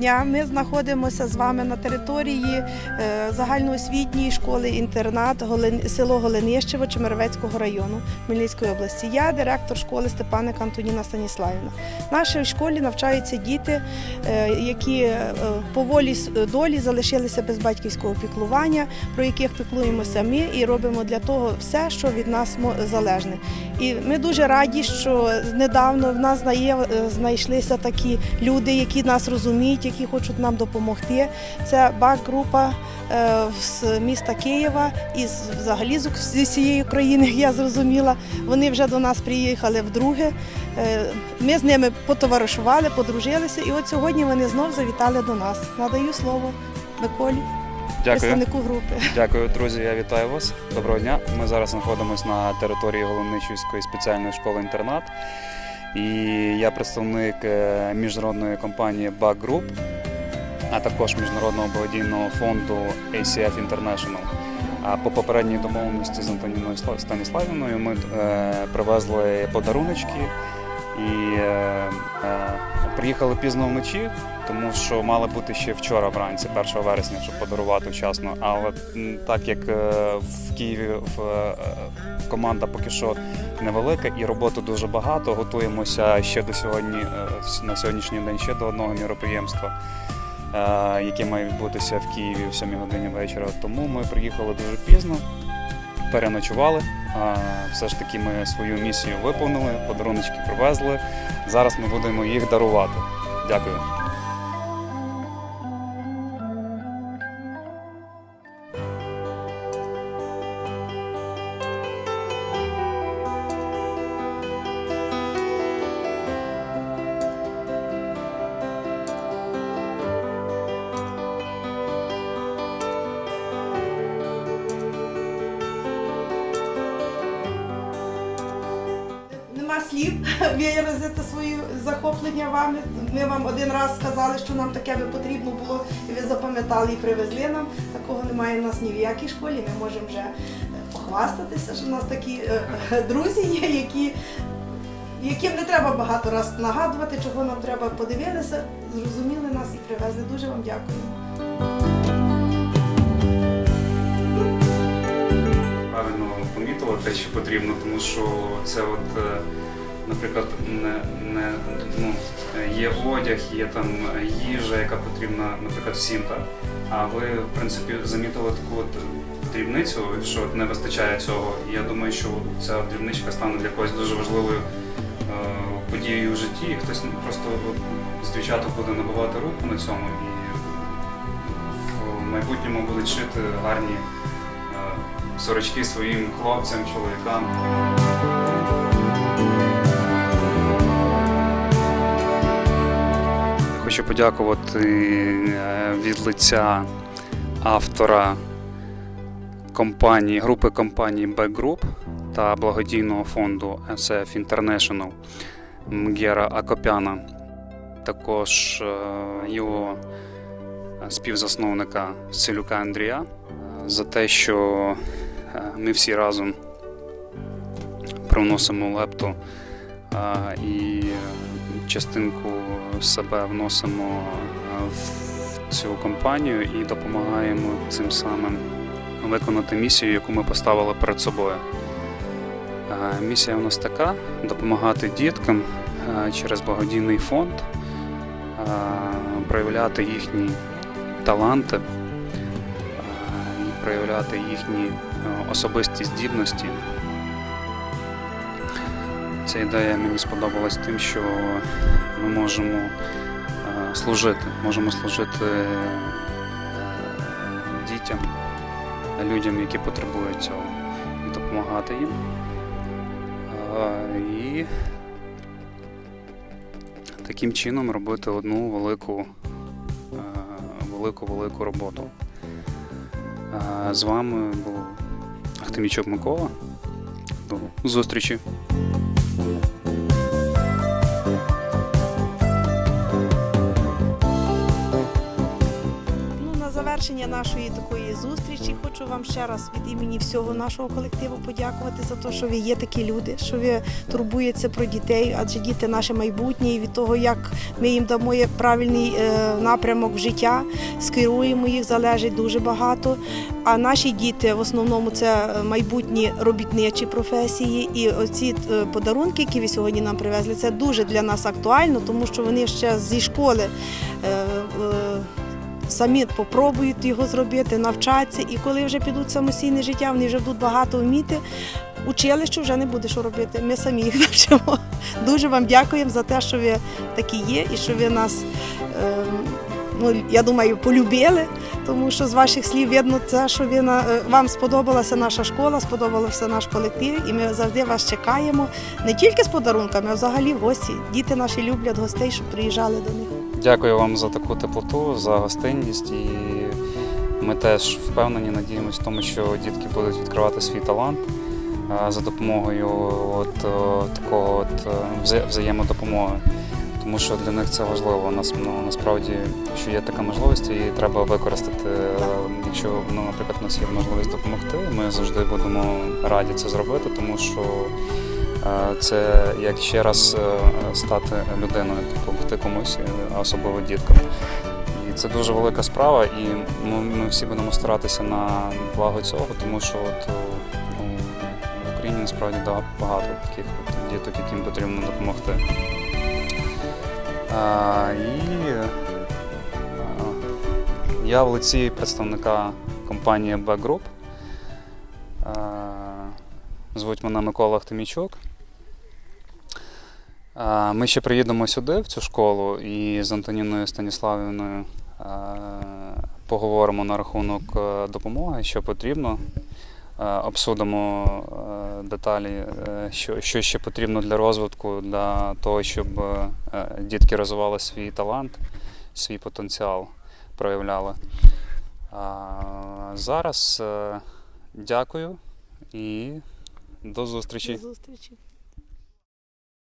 дня. Ми знаходимося з вами на території е, загальноосвітньої школи-інтернат село Голенищево Чемеровецького району Хмельницької області. Я директор школи Степаник Антоніна Станіславівна. В нашій школі навчаються діти, е, які е, по волі долі залишилися без батьківського піклування, про яких піклуємося ми і робимо для того все, що від нас залежне. І ми дуже раді, що недавно в нас знайшлися такі люди, які нас розуміють, які хочуть нам допомогти. Це БАК-група е, з міста Києва і взагалі з зі всієї країни, я зрозуміла. Вони вже до нас приїхали вдруге. Е, Ми з ними потоваришували, подружилися, і от сьогодні вони знов завітали до нас. Надаю слово Миколі, Дякую. представнику групи. Дякую, друзі. Я вітаю вас. Доброго дня. Ми зараз знаходимося на території Голомничівської спеціальної школи-інтернат. І я представник е, міжнародної компанії Bug Group, а також міжнародного благодійного фонду ACF International. А по попередній домовленості з Антоніною Сла- Станіславівною ми е, привезли подаруночки і е, е, приїхали пізно вночі, тому що мали бути ще вчора вранці, 1 вересня, щоб подарувати вчасно. Але так як е, в Києві в, е, команда поки що невелика і роботи дуже багато, готуємося ще до сьогодні, е, на сьогоднішній день ще до одного міроприємства. е, Яке має відбутися в Києві в 7 годині вечора. Тому ми приїхали дуже пізно, переночували. А, Все ж таки ми свою місію виповнили, подаруночки привезли. Зараз ми будемо їх дарувати. Дякую. Слів виразити свої захоплення вами. Ми вам один раз сказали, що нам таке би потрібно було, і ви запам'ятали і привезли нам. Такого немає в нас ні в якій школі. Ми можемо вже е, похвастатися, що в нас такі е, друзі є, які, яким не треба багато раз нагадувати, чого нам треба подивилися, зрозуміли нас і привезли. Дуже вам дякую. правильно помітила те, що потрібно, тому що це от, е, наприклад, не, не, ну, є одяг, є там їжа, яка потрібна, наприклад, всім, так? А ви, в принципі, замітили таку от дрібницю, що не вистачає цього. І я думаю, що ця дрібничка стане для когось дуже важливою е, подією в житті, і хтось просто з дівчаток буде набивати руку на цьому і в майбутньому будуть шити гарні е, сорочки своїм хлопцям, чоловікам. Хочу подякувати е, від лиця автора компанії, групи компанії Back Group та благодійного фонду SF International Мгера Акопяна, також е, його співзасновника Селюка Андрія за те, що е, ми всі разом привносимо лепту е, і частинку себе вносимо е, в цю компанію і допомагаємо цим самим виконати місію, яку ми поставили перед собою. Е, Місія у нас така допомагати діткам е, через благодійний фонд, проявляти їхні таланти і проявляти їхні особисті здібності. Ця ідея мені сподобалась тим, що ми можемо е, служити, можемо служити е, дітям, людям, які потребують цього, і допомагати їм. Е, І таким чином робити одну велику велику-велику роботу. З вами був Ахтемічук Микола. До зустрічі! Завершення нашої такої зустрічі хочу вам ще раз від імені всього нашого колективу подякувати за те, що ви є такі люди, що ви турбуєтеся про дітей, адже діти наше майбутнє, і від того, як ми їм дамо правильний е, напрямок в життя, скеруємо їх, залежить дуже багато. А наші діти в основному це майбутні робітничі професії. І оці е, подарунки, які ви сьогодні нам привезли, це дуже для нас актуально, тому що вони ще зі школи. Самі попробують його зробити, навчаться, і коли вже підуть самостійне життя, вони вже будуть багато вміти. Училище вже не буде що робити. Ми самі їх навчимо. Дуже вам дякуємо за те, що ви такі є, і що ви нас, ем, ну я думаю, полюбили. Тому що з ваших слів видно те, що ви на е, вам сподобалася наша школа, сподобався наш колектив, і ми завжди вас чекаємо не тільки з подарунками, а взагалі в гості. Діти наші люблять гостей, щоб приїжджали до них. Дякую вам за таку теплоту, за гостинність. І ми теж впевнені, надіємося в тому, що дітки будуть відкривати свій талант за допомогою от, такого от, е, взаємодопомоги. Тому що для них це важливо. Нас, ну, насправді, що є така можливість, її треба використати. Е, Якщо, ну, наприклад, у нас є можливість допомогти, ми завжди будемо раді це зробити, тому що це як ще раз е, стати людиною, допомогти комусь, е, особливо діткам. І це дуже велика справа, і ми, всі будемо старатися на благо цього, тому що от, е, ну, в Україні насправді багато таких от діток, яким потрібно допомогти. І е, я в лиці представника компанії Back Group. Звуть мене Микола Ахтемійчук. Ми ще приїдемо сюди, в цю школу, і з Антоніною Станіславівною поговоримо на рахунок е, допомоги, що потрібно. Е, Обсудимо е, деталі, е, що, ще потрібно для розвитку, для того, щоб е, дітки розвивали свій талант, свій потенціал проявляли. Зараз е, дякую і до зустрічі. До зустрічі.